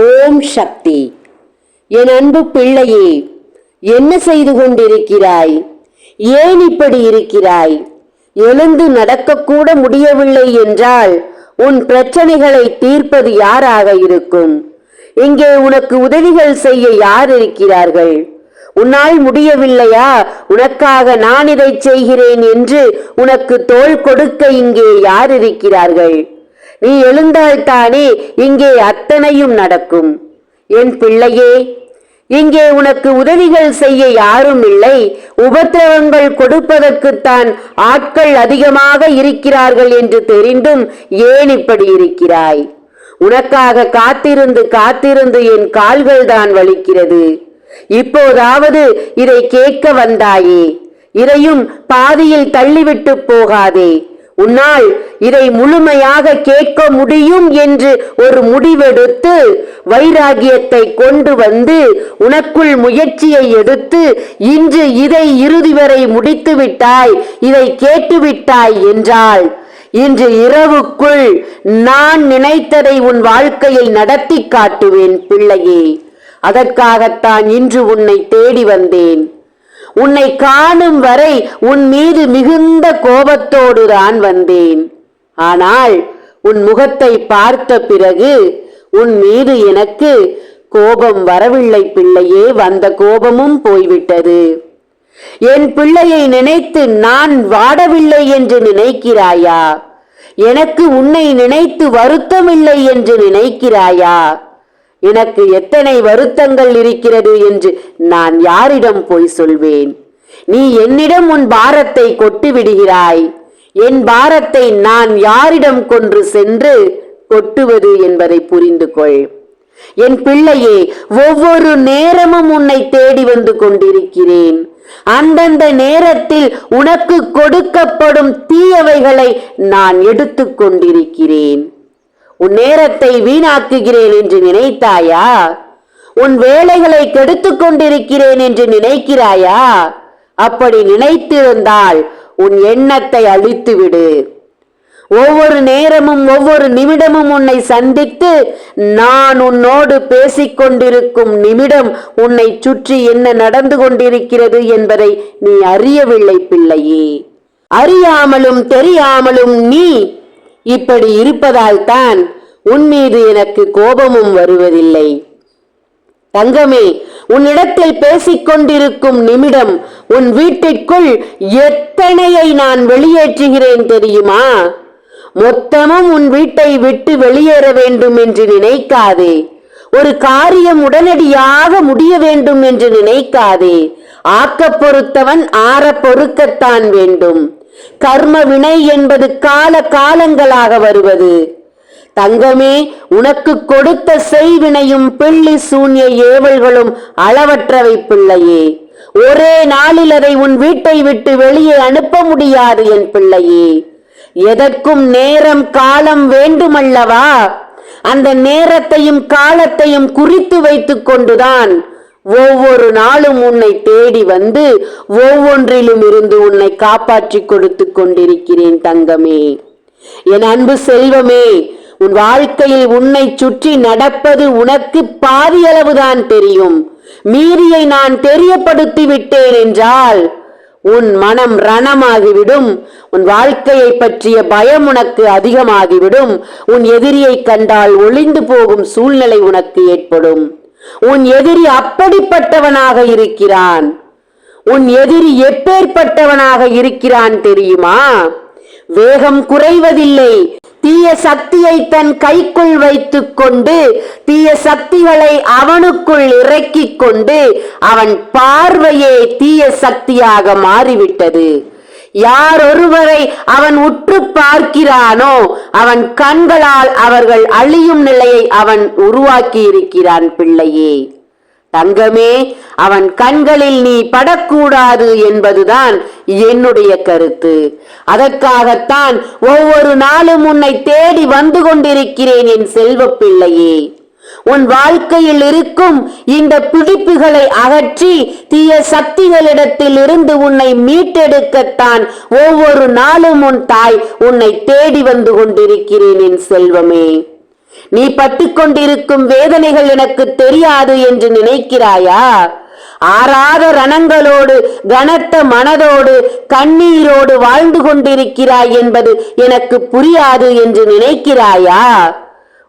ஓம் சக்தி. என் அன்பு பிள்ளையே என்ன செய்து கொண்டிருக்கிறாய்? ஏன் இப்படி இருக்கிறாய்? எழுந்து நடக்கக்கூட முடியவில்லை என்றால் உன் பிரச்சனைகளை தீர்ப்பது யாராக இருக்கும்? இங்கே உனக்கு உதவிகள் செய்ய யார் இருக்கிறார்கள்? உன்னால் முடியவில்லையா? உனக்காக நான் இதை செய்கிறேன் என்று உனக்கு தோள் கொடுக்க இங்கே யார் இருக்கிறார்கள்? நீ எழுந்தால்தானே இங்கே அத்தனையும் நடக்கும். என் பிள்ளையே இங்கே உனக்கு உதவிகள் செய்ய யாரும் இல்லை. உபத்திரவங்கள் கொடுப்பதற்குத்தான் ஆட்கள் அதிகமாக இருக்கிறார்கள் என்று தெரிந்தும் ஏன் இப்படி இருக்கிறாய்? உனக்காக காத்திருந்து காத்திருந்து என் கால்கள் தான் வலிக்கிறது. இப்போதாவது இதை கேட்க வந்தாயே. இதையும் பாதியில் தள்ளிவிட்டு போகாதே. உன்னால் இதை முழுமையாக கேட்க முடியும் என்று ஒரு முடிவெடுத்து வைராகியத்தை கொண்டு வந்து உனக்குள் முயற்சியை எடுத்து இன்று இதை இறுதி வரை முடித்து விட்டாய் இதை கேட்டுவிட்டாய் என்றாள் என்றால் இன்று இரவுக்குள் நான் நினைத்ததை உன் வாழ்க்கையில் நடத்தி காட்டுவேன் பிள்ளையே. அதற்காகத்தான் இன்று உன்னை தேடி வந்தேன். உன்னை காணும் வரை உன் மீது மிகுந்த கோபத்தோடு தான் வந்தேன். ஆனால் உன் முகத்தை பார்த்த பிறகு உன் மீது எனக்கு கோபம் வரவில்லை பிள்ளையே வந்த கோபமும் போய்விட்டது. என் பிள்ளையை நினைத்து நான் வாடவில்லை என்று நினைக்கிறாயா? எனக்கு உன்னை நினைத்து வருத்தமில்லை என்று நினைக்கிறாயா? எனக்கு எத்தனை வருத்தங்கள் இருக்கிறது என்று நான் யாரிடம் போய் சொல்வேன்? நீ என்னிடம் உன் பாரத்தை கொட்டி விடுகிறாய். என் பாரத்தை நான் யாரிடம் கொன்று சென்று கொட்டுவது என்பதை புரிந்து கொள் என் பிள்ளையே ஒவ்வொரு நேரமும் உன்னை தேடி வந்து கொண்டிருக்கிறேன். அந்தந்த நேரத்தில் உனக்கு கொடுக்கப்படும் தீயவைகளை நான் எடுத்துக் கொண்டிருக்கிறேன். உன் நேரத்தை வீணாக்குகிறேன் என்று நினைத்தாயா? உன் வேலைகளை கெடுத்து கொண்டிருக்கிறேன் என்று நினைக்கிறாயா? அப்படி நினைத்திருந்தால் உன் எண்ணத்தை அழித்துவிடு. ஒவ்வொரு நேரமும் ஒவ்வொரு நிமிடமும் உன்னை சந்தித்து நான் உன்னோடு பேசிக்கொண்டிருக்கும் நிமிடம் உன்னை சுற்றி என்ன நடந்து கொண்டிருக்கிறது என்பதை நீ அறியவில்லை பிள்ளையே. அறியாமலும் தெரியாமலும் நீ இப்படி இருப்பதால்தான் உன் மீது எனக்கு கோபமும் வருவதில்லை. தங்கமே உன்னிடத்தில் பேசிக் கொண்டிருக்கும் நிமிடம் உன் வீட்டிற்குள் எத்தனையை நான் வெளியேற்றுகிறேன் தெரியுமா? மொத்தமும் உன் வீட்டை விட்டு வெளியேற வேண்டும் என்று நினைக்காதே. ஒரு காரியம் உடனடியாக முடிய வேண்டும் என்று நினைக்காதே. ஆக்க பொறுத்தவன் ஆற பொறுக்கத்தான் வேண்டும். கர்ம வினை என்பது கால காலங்களாக வருவது. தங்கமே உனக்கு கொடுத்த செய்வினையும் பிள்ளி சூன்ய ஏவல்களும் அளவற்றவை பிள்ளையே. ஒரே நாளில் அதை உன் வீட்டை விட்டு வெளியே அனுப்ப முடியாது என் பிள்ளையே. எதற்கும் நேரம் காலம் வேண்டுமல்லவா? அந்த நேரத்தையும் காலத்தையும் குறித்து வைத்துக் கொண்டுதான் ஒவ்வொரு நாளும் உன்னை தேடி வந்து ஒவ்வொன்றிலும் இருந்து உன்னை காப்பாற்றி கொடுத்து கொண்டிருக்கிறேன் தங்கமே. என் அன்பு செல்வமே உன் வாழ்க்கையில் உன்னை சுற்றி நடப்பது உனக்கு பாதியளவுதான் தெரியும். மீறியை நான் தெரியப்படுத்தி விட்டேன் என்றால் உன் மனம் ரணமாகிவிடும். உன் வாழ்க்கையை பற்றிய பயம் உனக்கு அதிகமாகிவிடும். உன் எதிரியை கண்டால் ஒளிந்து போகும் சூழ்நிலை உனக்கு ஏற்படும். உன் எதிரி அப்படிப்பட்டவனாக இருக்கிறான். உன் எதிரி எப்பேற்பட்டவனாக இருக்கிறான் தெரியுமா? வேகம் குறைவதில்லை. தீய சக்தியை தன் கைக்குள் வைத்துக் கொண்டு தீய சக்திகளை அவனுக்குள் இறக்கிக் கொண்டு அவன் பார்வையே தீய சக்தியாக மாறிவிட்டது. யார் ஒருவரை அவன் உற்று பார்க்கிறானோ அவன் கண்களால் அவர்கள் அழியும் நிலையை அவன் உருவாக்கி இருக்கிறான் பிள்ளையே. தங்கமே அவன் கண்களில் நீ படக்கூடாது என்பதுதான் என்னுடைய கருத்து. அதற்காகத்தான் ஒவ்வொரு நாளும் உன்னை தேடி வந்து கொண்டிருக்கிறேன் என் செல்வ பிள்ளையே. உன் வாழ்க்கையில் இருக்கும் இந்த பிடிப்புகளை அகற்றி தீய சக்திகளிடத்தில் இருந்து உன்னை மீட்டெடுக்கத்தான் ஒவ்வொரு நாளும் உன் தாய் உன்னை தேடி வந்து கொண்டிருக்கிறேன் என் செல்வமே. நீ பட்டுக்கொண்டிருக்கும் வேதனைகள் எனக்கு தெரியாது என்று நினைக்கிறாயா? ஆறாத ரணங்களோடு கனத்த மனதோடு கண்ணீரோடு வாழ்ந்து கொண்டிருக்கிறாய் என்பது எனக்கு புரியாது என்று நினைக்கிறாயா?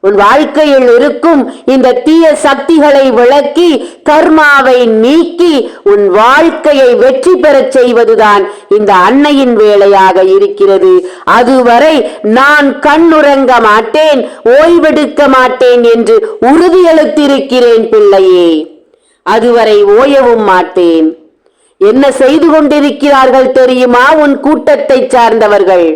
உன் வாழ்க்கையில் இருக்கும் இந்த தீய சக்திகளை விளக்கி கர்மாவை நீக்கி உன் வாழ்க்கையை வெற்றி பெறச் செய்வதுதான் இந்த அன்னையின் வேலையாக இருக்கிறது. அதுவரை நான் கண்ணுறங்க மாட்டேன் ஓய்வெடுக்க மாட்டேன் என்று உறுதியளித்திருக்கிறேன் பிள்ளையே. அதுவரை ஓயவும் மாட்டேன். என்ன செய்து கொண்டிருக்கிறார்கள் தெரியுமா உன் கூட்டத்தை சார்ந்தவர்கள்?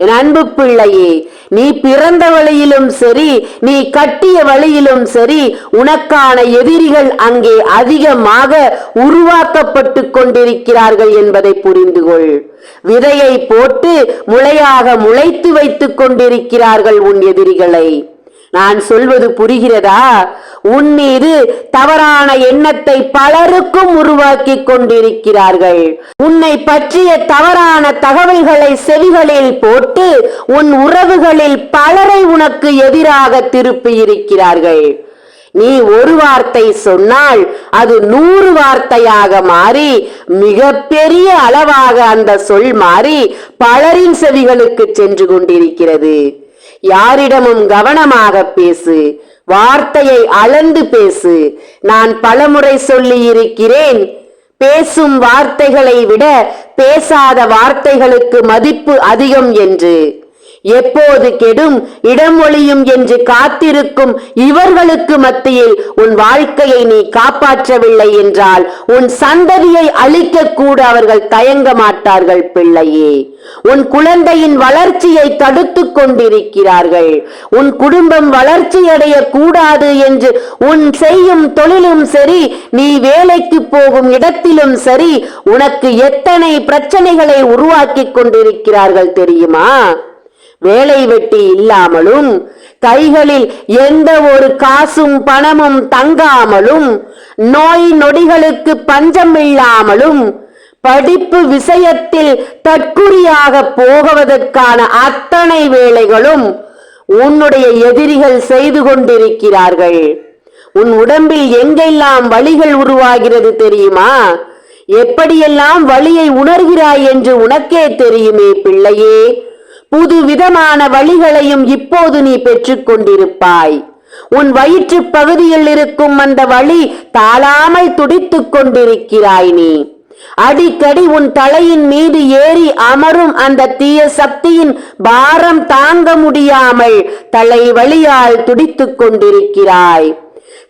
என் அன்பு பிள்ளையே நீ பிறந்த வழியிலும் சரி நீ கட்டிய வழியிலும் சரி உனக்கான எதிரிகள் அங்கே அதிகமாக உருவாக்கப்பட்டு கொண்டிருக்கிறார்கள் என்பதை புரிந்து கொள் விதையை போட்டு முளையாக முளைத்து வைத்துக் கொண்டிருக்கிறார்கள் உன் எதிரிகளை. நான் சொல்வது புரிகிறதா? உன் மீது தவறான எண்ணத்தை பலருக்கும் உருவாக்கி கொண்டிருக்கிறார்கள். உன்னை பற்றிய தவறான தகவல்களை செவிகளில் போட்டு உன் உறவுகளில் பலரை உனக்கு எதிராக திருப்பி இருக்கிறார்கள் நீ ஒரு வார்த்தை சொன்னால் அது நூறு வார்த்தையாக மாறி மிகப்பெரிய அளவாக அந்த சொல் மாறி பலரின் செவிகளுக்கு சென்று கொண்டிருக்கிறது. யாரிடமும் கவனமாக பேசு வார்த்தையை அளந்து பேசு. நான் பலமுறை சொல்லி இருக்கிறேன் பேசும் வார்த்தைகளை விட பேசாத வார்த்தைகளுக்கு மதிப்பு அதிகம் என்று. எப்போது கெடும் இடம் ஒளியும் என்று காத்திருக்கும் இவர்களுக்கு மத்தியில் உன் வாழ்க்கையை நீ காப்பாற்றவில்லை என்றால் உன் சந்ததியை அழிக்க கூட அவர்கள் தயங்க மாட்டார்கள் பிள்ளையே. உன் குழந்தையின் வளர்ச்சியை தடுத்துக் கொண்டிருக்கிறார்கள். உன் குடும்பம் வளர்ச்சியடைய கூடாது என்று உன் செய்யும் தொழிலும் சரி நீ வேலைக்கு போகும் இடத்திலும் சரி உனக்கு எத்தனை பிரச்சனைகளை உருவாக்கி கொண்டிருக்கிறார்கள் தெரியுமா? வேலை வெட்டி இல்லாமலும் கைகளில் எந்த ஒரு காசும் பணமும் தங்காமலும் நோய் நொடிகளுக்கு பஞ்சம் இல்லாமலும் படிப்பு விஷயத்தில் தற்குறியாக போகுவதற்கான அத்தனை வேலைகளும் உன்னுடைய எதிரிகள் செய்து கொண்டிருக்கிறார்கள். உன் உடம்பில் எங்கெல்லாம் வலிகள் உருவாகிறது தெரியுமா? எப்படியெல்லாம் வழியை உணர்கிறாய் என்று உனக்கே தெரியுமே பிள்ளையே. புது விதமான வழிகளையும் இப்போது நீ பெற்றுக் கொண்டிருப்பாய். உன் வயிற்று பகுதியில் இருக்கும் அந்த வழி தாளாமல் துடித்துக் கொண்டிருக்கிறாய் நீ. அடிக்கடி உன் தலையின் மீது ஏறி அமரும் அந்த தீய சக்தியின் பாரம் தாங்க முடியாமல் தலை வழியால் துடித்துக் கொண்டிருக்கிறாய்.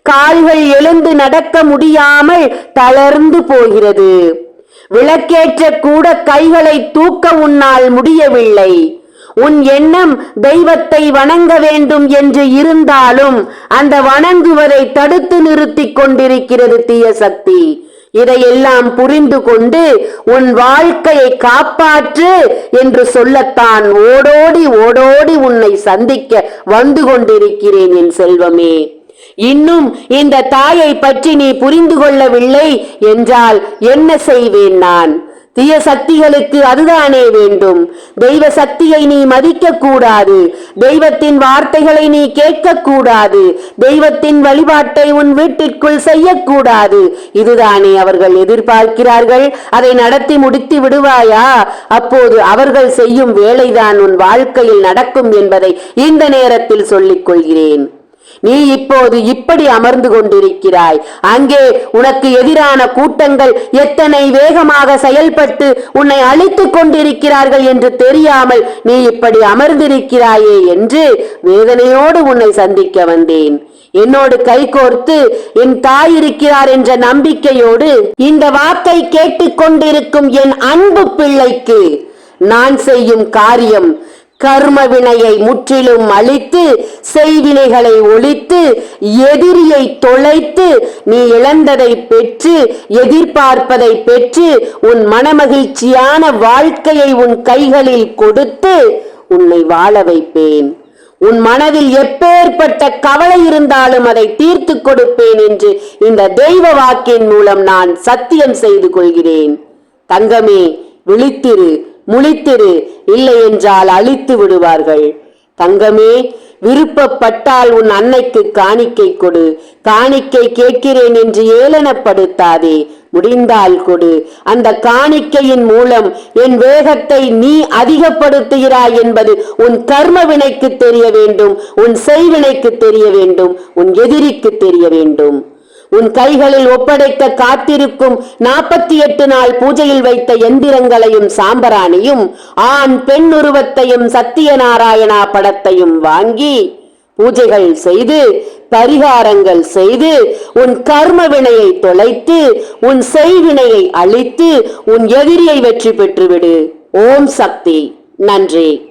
கால்கள் எழுந்து நடக்க முடியாமல் தளர்ந்து போகிறது. விளக்கேற்ற கூட கைகளை தூக்க உன்னால் முடியவில்லை. உன் எண்ணம் தெய்வத்தை வணங்க வேண்டும் என்று இருந்தாலும் அந்த வணங்குவதை தடுத்து நிறுத்திக் கொண்டிருக்கிறது தீய சக்தி. இதையெல்லாம் புரிந்து கொண்டு உன் வாழ்க்கையை காப்பாற்று என்று சொல்லத்தான் ஓடோடி ஓடோடி உன்னை சந்திக்க வந்து கொண்டிருக்கிறேன் என் செல்வமே. இன்னும் இந்த தாயை பற்றி நீ புரிந்து கொள்ளவில்லை என்றால் என்ன செய்வேன் நான்? தீய சக்திகளுக்கு அதுதானே வேண்டும். தெய்வ சக்தியை நீ மதிக்க கூடாது தெய்வத்தின் வார்த்தைகளை நீ கேட்க கூடாது தெய்வத்தின் வழிபாட்டை உன் வீட்டிற்குள் செய்யக்கூடாது. இதுதானே அவர்கள் எதிர்பார்க்கிறார்கள். அதை நடத்தி முடித்து விடுவாயா? அப்போது அவர்கள் செய்யும் வேலைதான் உன் வாழ்க்கையில் நடக்கும் என்பதை இந்த நேரத்தில் சொல்லிக் கொள்கிறேன். நீ இப்போது இப்படி அமர்ந்து கொண்டிருக்கிறாய். அங்கே உனக்கு எதிரான கூட்டங்கள் எத்தனை வேகமாக செயல்பட்டு உன்னை அழித்துக் கொண்டிருக்கிறார்கள் என்று தெரியாமல் நீ இப்படி அமர்ந்திருக்கிறாயே என்று வேதனையோடு உன்னை சந்திக்க வந்தேன். என்னோடு கைகோர்த்து என் தாய் இருக்கிறார் என்ற நம்பிக்கையோடு இந்த வாக்கை கேட்டுக்கொண்டிருக்கும் என் அன்பு பிள்ளைக்கு நான் செய்யும் காரியம் கர்ம வினையை முற்றிலும் அழித்து செய்வினைகளை ஒழித்து எதிரியை தொலைத்து நீ இழந்ததை பெற்று எதிர்பார்ப்பதை பெற்று உன் மனமகிழ்ச்சியான வாழ்க்கையை உன் கைகளில் கொடுத்து உன்னை வாழ வைப்பேன். உன் மனதில் எப்பேற்பட்ட கவலை இருந்தாலும் அதை தீர்த்து கொடுப்பேன் என்று இந்த தெய்வ வாக்கின் மூலம் நான் சத்தியம் செய்து கொள்கிறேன். தங்கமே விழித்திரு. முழித்திரு இல்லை என்றால் அழித்து விடுவார்கள். தங்கமே விருப்பப்பட்டால் உன் அன்னைக்கு காணிக்கை கொடு. காணிக்கை கேட்கிறேன் என்று ஏளனப்படுத்தாதே. முடிந்தால் கொடு. அந்த காணிக்கையின் மூலம் என் வேகத்தை நீ அதிகப்படுத்துகிறாய் என்பது உன் கர்ம வினைக்கு தெரிய வேண்டும் உன் செய்வினைக்கு தெரிய வேண்டும் உன் எதிரிக்கு தெரிய வேண்டும். உன் கைகளில் ஒப்படைக்க காத்திருக்கும் நாற்பத்தி எட்டு நாள் பூஜையில் வைத்த எந்திரங்களையும் சாம்பராணியும் ஆண் பெண் உருவத்தையும் சத்தியநாராயணா படத்தையும் வாங்கி பூஜைகள் செய்து பரிகாரங்கள் செய்து உன் கர்ம வினையை தொலைத்து உன் செய்வினையை அழித்து உன் எதிரியை வெற்றி பெற்றுவிடு. ஓம் சக்தி. நன்றி.